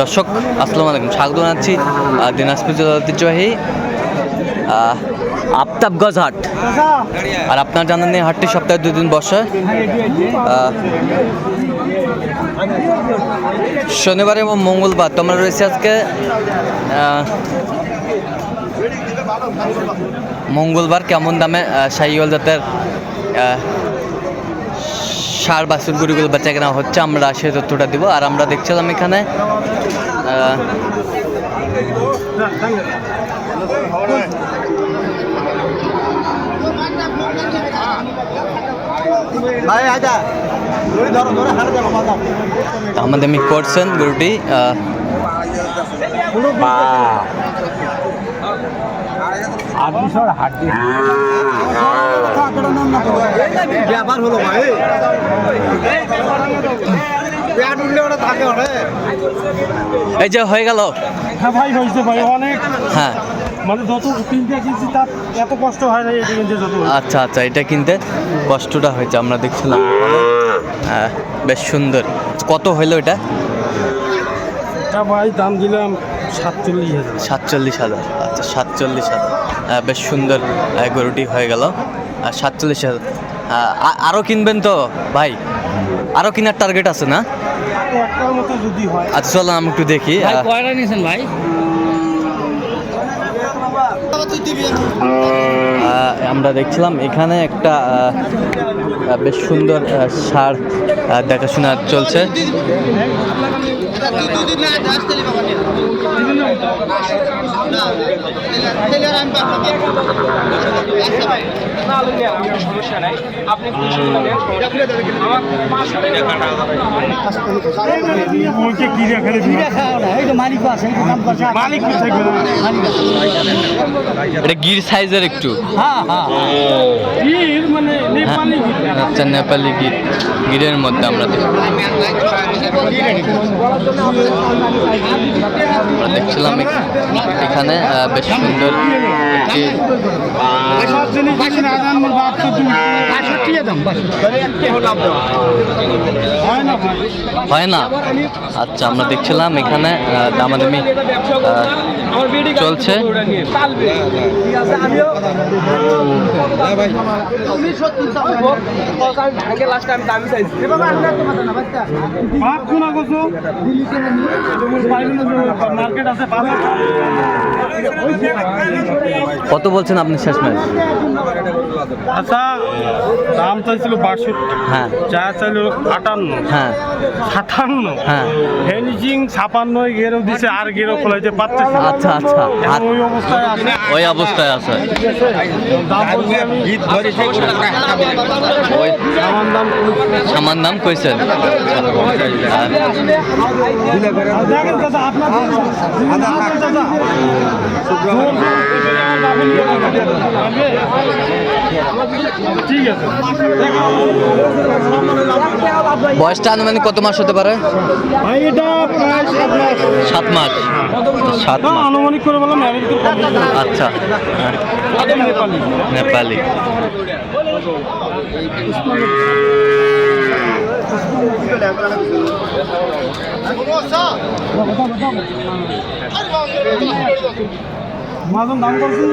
দর্শক আসসালামু আলাইকুম। স্বাগত জানাচ্ছি দিনাজপুর জেলার ঐতিহ্যবাহী আহ, আফতাবগঞ্জ হাট। আর আপনার জানেন এই হাটটি সপ্তাহে দুদিন বসে। শনিবার এবং মঙ্গলবার তোমরা রয়েছে আজকে মঙ্গলবার কেমন দামে সাইওয়াল জাতের সার বাছুর গরুগুলো বেচা কেনা হচ্ছে আমরা সেই তথ্যটা দিব। আর আমরা দেখছিলাম এখানে আহ, আমাদের মি করছেন গরুটি ব্যাপার হলো ভাই। এই যে হয়ে গেল। হ্যাঁ ভাই হয়েছে ভাই অনেক। হ্যাঁ। মানে যত কিনতে কিনছি তার এত কষ্ট হয় না এটা কিনতে যত। আচ্ছা আচ্ছা এটা কিনতে কষ্টটা হয়েছে আমরা দেখছিলাম। হ্যাঁ বেশ সুন্দর। কত হইল এটা এটা? ভাই দাম দিলাম সাতচল্লিশ হাজার। সাতচল্লিশ হাজার। আচ্ছা সাতচল্লিশ হাজার। হ্যাঁ, বেশ সুন্দর গরুটি হয়ে গেল। আর সাতচল্লিশ হাজার। আরও কিনবেন তো ভাই? আরও কেনার টার্গেট আছে না? একটার মতো যদি হয়। আচ্ছা চলো আমি একটু দেখি। কয়টা নিয়েছেন ভাই? আমরা দেখছিলাম এখানে একটা বেশ সুন্দর সার দেখাশোনা চলছে। ওইকে কি রেখে মালিক কি থাকবে না এটা গির সাইজের একটু। আচ্ছা নেপালি গির। গিরের মধ্যে আমরা দেখি। আমরা দেখছিলাম এখানে বেশ সুন্দর হয় না। আচ্ছা আমরা দেখছিলাম এখানে দামাদামি চলছে। কত বলছেন আপনি শেষ ম্যাচ আচ্ছা দাম চাইছিল বাষট্টি হ্যাঁ। চা চাইল আটান্ন হ্যাঁ। সাতান্ন হ্যাঁ। ফিনিশিং ছাপান্ন গেরও দিছে আর গেরও খোলাইতে পারতেছে আচ্ছা আচ্ছা। ওই অবস্থায় আছে। ওই অবস্থায় আছে। আমি ওই সামান দাম কইছেন আপনার বয়সটা আনুমানিক কত মাস হতে পারে? সাত মাস। সাত মাস। আনুমানিক করে বললাম আচ্ছা। নেপালি। নেপালি। মাজন দাম করছি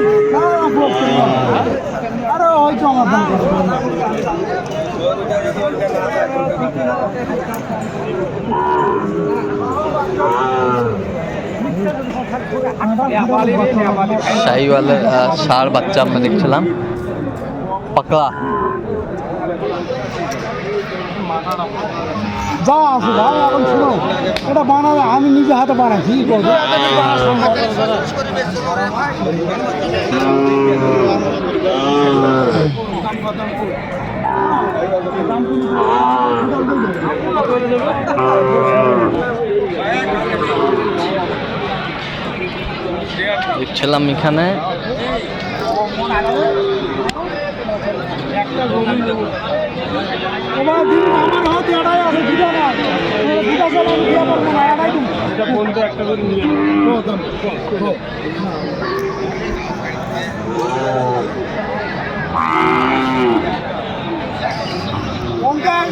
আমার দাম ষাঁড় বাচ্চা আমরা দেখছিলাম। পাকড়া যা আছে ভাই এখন শুনো। এটা বানাবে আমি নিজে হাতে বানাইছি কি দেখছিলাম এখানে। তোমার দিন আমার হাত এড়াই আছে দুটা না দুটা সব আমি দিয়া পারব না এড়াই তুমি এটা বলতে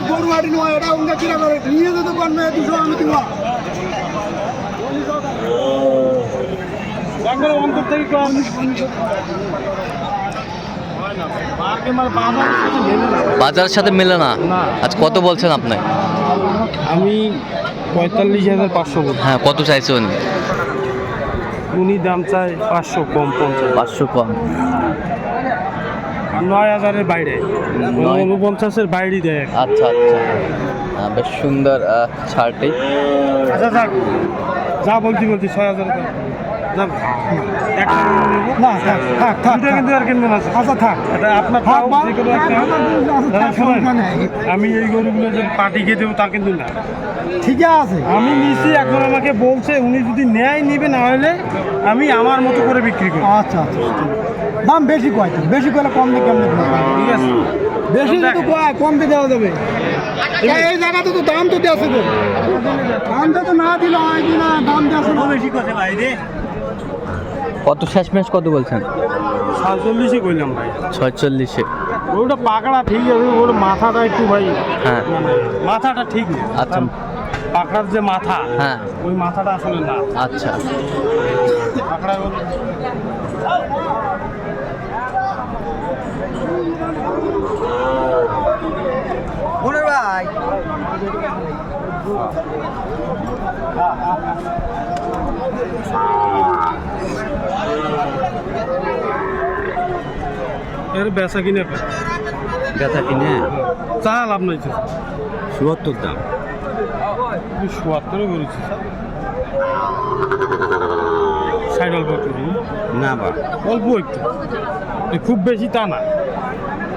গরু হাটি নয় এটা অঙ্কা কিনা করে? নিয়ে যেতে পারবে দুশো আমি তোমার অঙ্ক থেকে বাজারের সাথে মেলে না। আচ্ছা কত বলছেন আপনি? আমি পঁয়তাল্লিশ হাজার পাঁচশো হ্যাঁ কত চাইছে উনি? উনি দাম চায় পাঁচশো কম পঞ্চাশ। পাঁচশো কম। নয় হাজারের বাইরে। নয়। উনপঞ্চাশের বাইরে দেয় আচ্ছা আচ্ছা। বেশ সুন্দর ছাড়টি। আচ্ছা যাক। যা বলছি বলছি ছয় হাজার দাম যাক এক টাকা নেব। না থাক থাক থাক দুটো কিন্তু আর কিনবেন আছে আচ্ছা থাক। এটা আপনার থাক যে কোনো একটা আমি এই গরুগুলো যে পার্টিকে দেবো তা কিন্তু না। ঠিক আছে। আমি নিছি এখন আমাকে বলছে উনি যদি নেয় নিবে না হলে আমি আমার মতো করে বিক্রি করি। আচ্ছা আচ্ছা দাম বেশি কয় বেশি করলে কম দিয়ে কেমনে? ঠিক আছে। বেশি যদি কয় কম দিয়ে দেওয়া যাবে। এই- জায়গাতে তো দাম তো দেওয়া তো। দামটা তো না দিলে হয় কি না? দাম দেওয়া বেশি কথা ভাই রে কত শেষমেশ কত বলছেন? সাতচল্লিশে করলাম ভাই। ছয়চল্লিশে। ওটা পাকড়া ঠিক আছে ওর মাথাটা একটু ভাই হ্যাঁ। মানে মাথাটা ঠিক নেই। আচ্ছা। পাকড়ার যে মাথা হ্যাঁ। ওই মাথাটা আসলে না। আচ্ছা। পাকড়া ভাই। এর বেচা কিনে বেচা কিনে? চা লাভ নাই সুয়াত্তর দাম। সোয়াত্তরে করেছি সাইড অল্প না বা। অল্প একটু খুব বেশি তা না।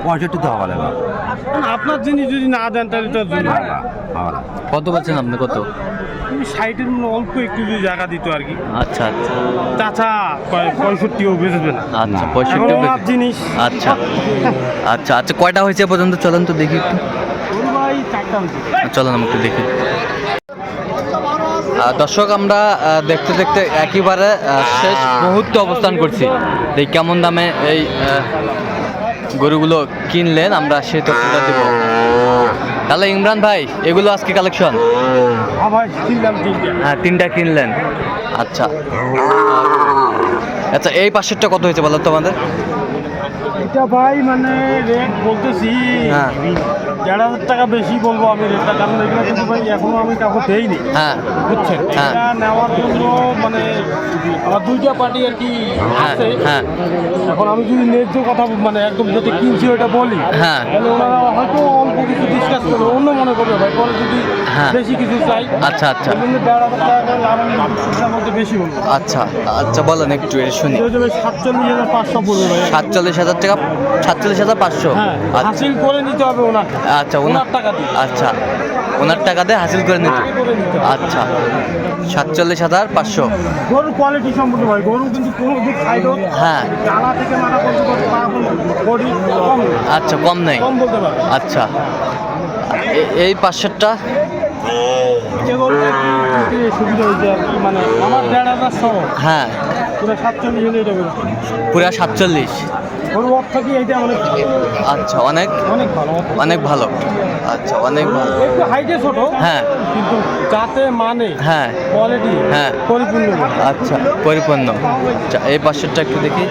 পঁয়ষট্টি না। কারণ আপনার জিনিস যদি না দেন তাহলে তো কত বলছেন আপনি কত? মনে অল্প একটু যদি জায়গা দিত আর কি। আচ্ছা আচ্ছা। চাচা পঁয়ষট্টিও বেচবে না। আচ্ছা পঁয়ষট্টি জিনিস। আচ্ছা আচ্ছা আচ্ছা কয়টা হয়েছে পর্যন্ত? চলেন তো দেখি একটু। চলেন আমি একটু দেখি দর্শক আমরা দেখতে দেখতে একেবারে আহ, শেষ মুহূর্তে অবস্থান করছি। এই কেমন দামে এই গরুগুলো কিনলেন আমরা সেই তথ্যটা দেব। তাহলে ইমরান ভাই এগুলো আজকে কালেকশন হ্যাঁ হ্যাঁ তিনটা কিনলেন। আচ্ছা। আচ্ছা এই পাশেরটা কত হয়েছে বলো তোমাদের এটা ভাই মানে রেট বলতেছি হ্যাঁ। দেড় হাজার টাকা বেশি বলব আমি রেটটা কারণ এগুলো কিন্তু ভাই এখনও আমি কাউকে দেইনি। হ্যাঁ বুঝছেন? হ্যাঁ। এটা নেওয়ার জন্য মানে আমার দুইটা পার্টি আর কি হ্যাঁ আছে। হ্যাঁ। এখন আমি যদি ন্যায্য কথা মানে একদম যাতে কিনছি ওটা বলি হ্যাঁ। তাহলে ওনারা হয়তো অল্প কিছু ডিসকাস করবে অন্য মনে করবে ভাই পরে যদি হ্যাঁ। বেশি কিছু চাই আচ্ছা আচ্ছা। দেড় হাজার টাকা লাভ মধ্যে বেশি বলব। আচ্ছা আচ্ছা বলেন একটু শুনি। সাতচল্লিশ হাজার পাঁচশো পড়বে সাতচল্লিশ হাজার টাকা সাতচল্লিশ হাজার পাঁচশো? আচ্ছা। হাসিল করে নিতে হবে ওনাকে। আচ্ছা ওনার টাকা দিয়ে। আচ্ছা ওনার টাকা দিয়ে হাসিল করে নিতে। আচ্ছা সাতচল্লিশ হাজার পাঁচশো। গরুর কোয়ালিটি সম্পর্কে ভাই গরু কিন্তু কোনো দিক সাইডও হ্যাঁ। থেকে পর্যন্ত বডি কম আচ্ছা কম নেই। কম বলতে পারে। আচ্ছা এই কি মানে আমার দেড় হাজার সহ। হ্যাঁ। পুরো সাতচল্লিশ হলে এটা গরু পুরা সাতচল্লিশ। গরু অর্থ কি এইটা অনেক আচ্ছা অনেক? অনেক ভালো অনেক ভালো। আচ্ছা অনেক ভালো। একটু হাইটে ছোট হ্যাঁ। কিন্তু যাতে মানে হ্যাঁ। কোয়ালিটি হ্যাঁ। পরিপূর্ণ। আচ্ছা পরিপূর্ণ। আচ্ছা এই পাশেরটা একটু দেখি।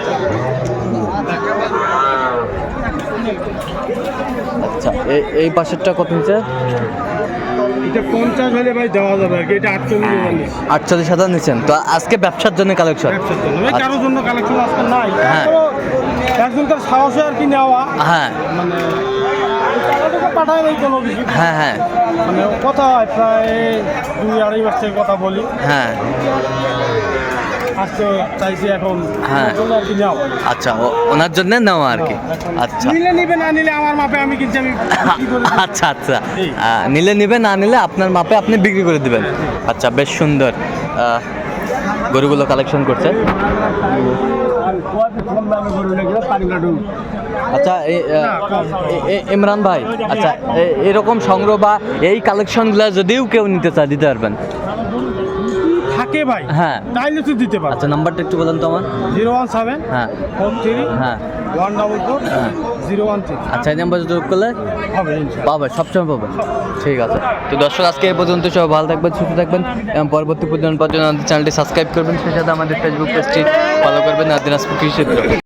আচ্ছা এই এই পাশেরটা কত হচ্ছে এটা পঞ্চাশ হলে ভাই দেওয়া যাবে এটা আটচল্লিশ হাজার আটচল্লিশ হাজার নিচ্ছেন তো আজকে ব্যবসার জন্য কালেকশন কারোর জন্য কালেকশন আজকে নাই। হ্যাঁ। তারপরেও একজনকার সাহসে আর কি নেওয়া হ্যাঁ। মানে পাঠায় নেই কোনো কিছু। হ্যাঁ হ্যাঁ। মানে কথা হয় প্রায় দুই আড়াই মাস থেকে কথা বলি। হ্যাঁ। আজকে চাইছি এখন হ্যাঁ। আর কি নেওয়া আচ্ছা ওনার জন্য নেওয়া আর কি? আচ্ছা। নিলে নিবে না নিলে আমার মাপে আমি কিনছি। আচ্ছা আচ্ছা। নিলে নিবে না নিলে আপনার মাপে আপনি বিক্রি করে দিবেন। আচ্ছা বেশ সুন্দর। গরুগুলো কালেকশন করছে। আচ্ছা ইমরান ভাই আচ্ছা এরকম সংগ্রহ বা এই কালেকশনগুলো যদিও কেউ নিতে চায় দিতে পারবেন? থাকে ভাই। হ্যাঁ। তাইলে তো দিতে পারব আচ্ছা নাম্বারটা একটু বলেন তো আমার। জিরো ওয়ান সেভেন হ্যাঁ। ফোর থ্রি হ্যাঁ। One double four zero one three. আচ্ছা এই নাম্বার যোগ করলে হবে ইনশাল্লাহ। পাবে সবসময় পাবে। ঠিক আছে। তো দর্শক আজকে এই পর্যন্ত সব ভালো থাকবেন সুস্থ থাকবেন এবং পরবর্তী পর্যন্ত আমাদের চ্যানেলটি সাবস্ক্রাইব করবেন সেই সাথে আমাদের ফেসবুক পেজটি ফলো করবেন আর দিনাজপুর কৃষি